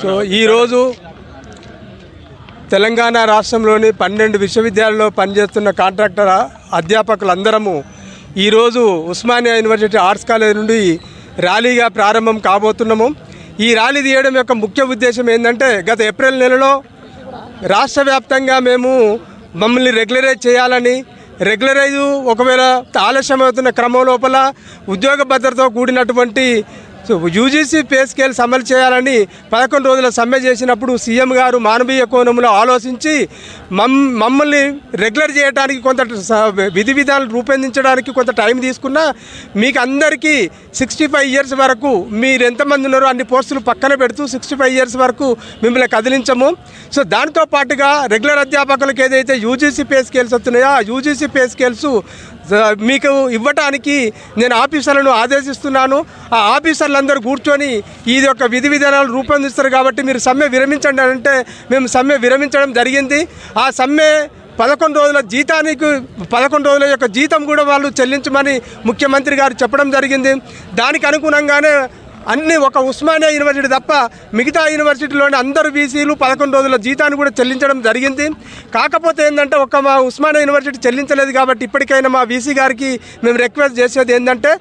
So ఈరోజు తెలంగాణ రాష్ట్రంలోని పన్నెండు విశ్వవిద్యాలయాల్లో పనిచేస్తున్న కాంట్రాక్టర్ అధ్యాపకులందరము ఈరోజు ఉస్మానియా యూనివర్సిటీ ఆర్ట్స్ కాలేజ్ నుండి ర్యాలీగా ప్రారంభం కాబోతున్నాము. ఈ ర్యాలీ తీయడం యొక్క ముఖ్య ఉద్దేశం ఏంటంటే గత ఏప్రిల్ నెలలో రాష్ట్ర వ్యాప్తంగా మేము మమ్మల్ని రెగ్యులరైజ్ చేయాలని రెగ్యులరైజ్ ఒకవేళ ఆలస్యం అవుతున్న క్రమం లోపల ఉద్యోగ భద్రతతో కూడినటువంటి సో యూజీసీ పే స్కేల్స్ అమలు చేయాలని పదకొండు రోజుల సమ్మె చేసినప్పుడు సీఎం గారు మానవీయ కోణంలో ఆలోచించి మమ్ మమ్మల్ని రెగ్యులర్ చేయడానికి కొంత స- విధి విధానాలు రూపొందించడానికి కొంత టైం తీసుకున్నా మీకు అందరికీ సిక్స్టీ ఫైవ్ ఇయర్స్ వరకు మీరు ఎంతమంది ఉన్నారో అన్ని పోస్టులు పక్కన పెడుతూ సిక్స్టీ ఫైవ్ ఇయర్స్ వరకు మిమ్మల్ని కదిలించము. సో దాంతో పాటుగా రెగ్యులర్ అధ్యాపకులకు ఏదైతే యూజీసీ పే స్కేల్స్ వస్తున్నాయో ఆ యూజీసీ పే స్కేల్స్ మీకు ఇవ్వటానికి నేను ఆఫీసర్లను ఆదేశిస్తున్నాను. ఆ ఆఫీసర్లందరూ కూర్చొని ఇది ఒక విధి విధానాలు రూపొందిస్తారు కాబట్టి మీరు సమ్మె విరమించండి అంటే మేము సమ్మె విరమించడం జరిగింది. ఆ సమ్మె పదకొండు రోజుల జీతానికి పదకొండు రోజుల యొక్క జీతం కూడా వాళ్ళు చెల్లించమని ముఖ్యమంత్రి గారు చెప్పడం జరిగింది. దానికి అనుగుణంగానే అన్ని ఒక ఉస్మానియా యూనివర్సిటీ తప్ప మిగతా యూనివర్సిటీలోని అందరు బీసీలు పదకొండు రోజుల జీతాన్ని కూడా చెల్లించడం జరిగింది. కాకపోతే ఏంటంటే ఒక మా ఉస్మానియా యూనివర్సిటీ చెల్లించలేదు కాబట్టి ఇప్పటికైనా మా వీసీ గారికి మేము రిక్వెస్ట్ చేసేది ఏంటంటే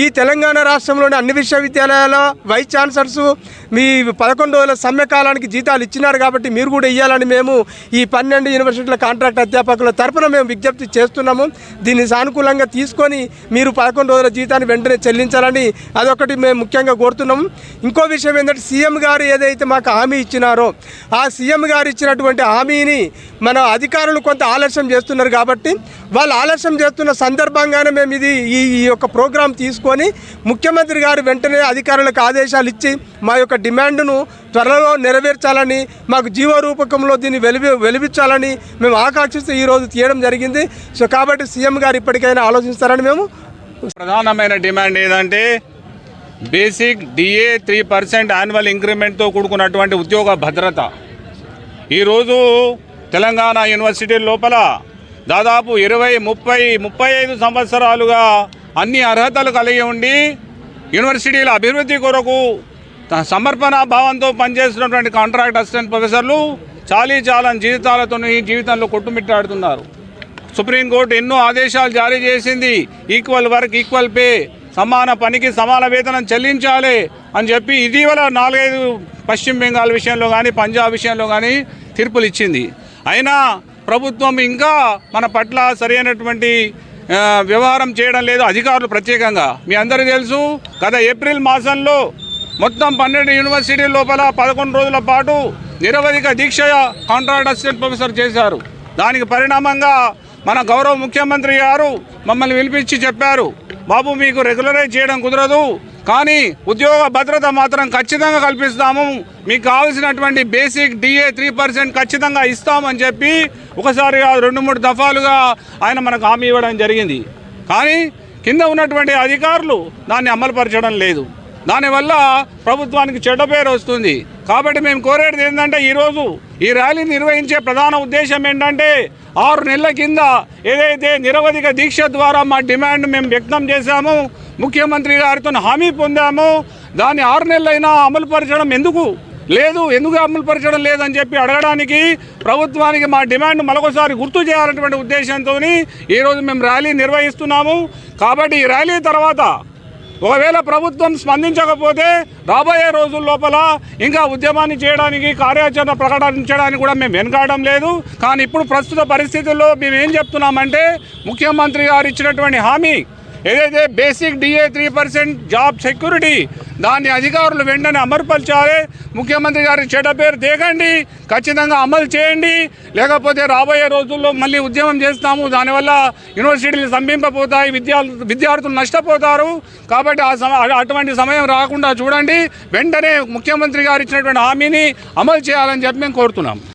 ఈ తెలంగాణ రాష్ట్రంలోని అన్ని విశ్వవిద్యాలయాల వైస్ ఛాన్సలర్స్ మీ పదకొండు రోజుల సమ్మెకాలానికి జీతాలు ఇచ్చినారు కాబట్టి మీరు కూడా ఇవ్వాలని మేము ఈ పన్నెండు యూనివర్సిటీల కాంట్రాక్ట్ అధ్యాపకుల తరపున మేము విజ్ఞప్తి చేస్తున్నాము. దీన్ని సానుకూలంగా తీసుకొని మీరు పదకొండు రోజుల జీతాన్ని వెంటనే చెల్లించాలని అదొకటి మేము ముఖ్యంగా కోరుతున్నాము ఇంకో విషయం ఏంటంటే సీఎం గారు ఏదైతే మాకు హామీ ఇచ్చినారో ఆ సీఎం గారు ఇచ్చినటువంటి హామీని మన అధికారులు కొంత ఆలస్యం చేస్తున్నారు కాబట్టి వాళ్ళు ఆలస్యం చేస్తున్న సందర్భంగానే మేము ఇది ఈ ఈ యొక్క ప్రోగ్రాం తీసుకొని ముఖ్యమంత్రి గారు వెంటనే అధికారులకు ఆదేశాలు ఇచ్చి మా యొక్క డిమాండ్ను త్వరలో నెరవేర్చాలని మాకు జీవ రూపకంలో దీన్ని వెలివి వెలిపించాలని మేము ఆకాంక్షిస్తూ ఈరోజు తీయడం జరిగింది. సో కాబట్టి సీఎం గారు ఇప్పటికైనా ఆలోచిస్తారని మేము ప్రధానమైన డిమాండ్ ఏదంటే basic DA three percent annual ఇంక్రిమెంట్తో కూడుకున్నటువంటి ఉద్యోగ భద్రత. ఈరోజు తెలంగాణ యూనివర్సిటీ లోపల దాదాపు ఇరవై ముప్పై ముప్పై ఐదు సంవత్సరాలుగా అన్ని అర్హతలు కలిగి ఉండి యూనివర్సిటీల అభివృద్ధి కొరకు త- సమర్పణ భావంతో పనిచేస్తున్నటువంటి కాంట్రాక్ట్ అసిస్టెంట్ ప్రొఫెసర్లు చాలీ చాలని జీవితాలతో ఈ జీవితంలో కొట్టుమిట్టాడుతున్నారు. సుప్రీంకోర్టు ఎన్నో ఆదేశాలు జారీ చేసింది. ఈక్వల్ వర్క్ ఈక్వల్ పే సమాన పనికి సమాన వేతనం చెల్లించాలి అని చెప్పి ఇటీవల నాలుగైదు పశ్చిమ బెంగాల్ విషయంలో కానీ పంజాబ్ విషయంలో కానీ తీర్పులు ఇచ్చింది. అయినా ప్రభుత్వం ఇంకా మన పట్ల సరైనటువంటి వ్యవహారం చేయడం లేదు అధికారులు ప్రత్యేకంగా. మీ అందరికీ తెలుసు గత ఏప్రిల్ మాసంలో మొత్తం పన్నెండు యూనివర్సిటీ లోపల పదకొండు రోజుల పాటు నిరవధిక దీక్ష కాంట్రాక్ట్ అసిస్టెంట్ ప్రొఫెసర్ చేశారు. దానికి పరిణామంగా మన గౌరవ ముఖ్యమంత్రి గారు మమ్మల్ని పిలిపించి చెప్పారు. బాబు మీకు రెగ్యులరైజ్ చేయడం కుదరదు. కానీ ఉద్యోగ భద్రత మాత్రం ఖచ్చితంగా కల్పిస్తాము. మీకు కావాల్సినటువంటి బేసిక్ డిఏ త్రీ పర్సెంట్ ఖచ్చితంగా ఇస్తామని చెప్పి ఒకసారి రెండు మూడు దఫాలుగా ఆయన మనకు హామీ ఇవ్వడం జరిగింది. కానీ కింద ఉన్నటువంటి అధికారులు దాన్ని అమలుపరచడం లేదు. దానివల్ల ప్రభుత్వానికి చెడ్డ పేరు వస్తుంది. కాబట్టి మేము కోరేది ఏంటంటే ఈరోజు ఈ ర్యాలీ నిర్వహించే ప్రధాన ఉద్దేశం ఏంటంటే ఆరు నెలల కింద ఏదైతే నిరవధిక దీక్ష ద్వారా మా డిమాండ్ మేము వ్యక్తం చేశాము ముఖ్యమంత్రి గారితో హామీ పొందాము దాన్ని ఆరు నెలలైనా అమలుపరచడం ఎందుకు లేదు ఎందుకు అమలుపరచడం లేదని చెప్పి అడగడానికి ప్రభుత్వానికి మా డిమాండ్ మరొకసారి గుర్తు చేయాలన్నటువంటి ఉద్దేశంతో ఈరోజు మేము ర్యాలీ నిర్వహిస్తున్నాము. కాబట్టి ఈ ర్యాలీ తర్వాత ఒకవేళ ప్రభుత్వం స్పందించకపోతే రాబోయే రోజుల లోపల ఇంకా ఉద్యమాన్ని చేయడానికి కార్యాచరణ ప్రకటించడానికి కూడా మేము వెనకాడడం లేదు. కానీ ఇప్పుడు ప్రస్తుత పరిస్థితుల్లో మేము ఏం చెప్తున్నామంటే ముఖ్యమంత్రి గారు ఇచ్చినటువంటి హామీ ఏదైతే basic DA three percent job security దాన్ని అధికారులు వెంటనే అమలుపరచాలి. ముఖ్యమంత్రి గారి చెడ్డ పేరు తేగండి ఖచ్చితంగా అమలు చేయండి. లేకపోతే రాబోయే రోజుల్లో మళ్ళీ ఉద్యమం చేస్తాము. దానివల్ల యూనివర్సిటీలు స్తంభింపపోతాయి విద్యార్థులు విద్యార్థులు నష్టపోతారు. కాబట్టి ఆ సమ అటువంటి సమయం రాకుండా చూడండి. వెంటనే ముఖ్యమంత్రి గారు ఇచ్చినటువంటి హామీని అమలు చేయాలని చెప్పి మేము కోరుతున్నాం.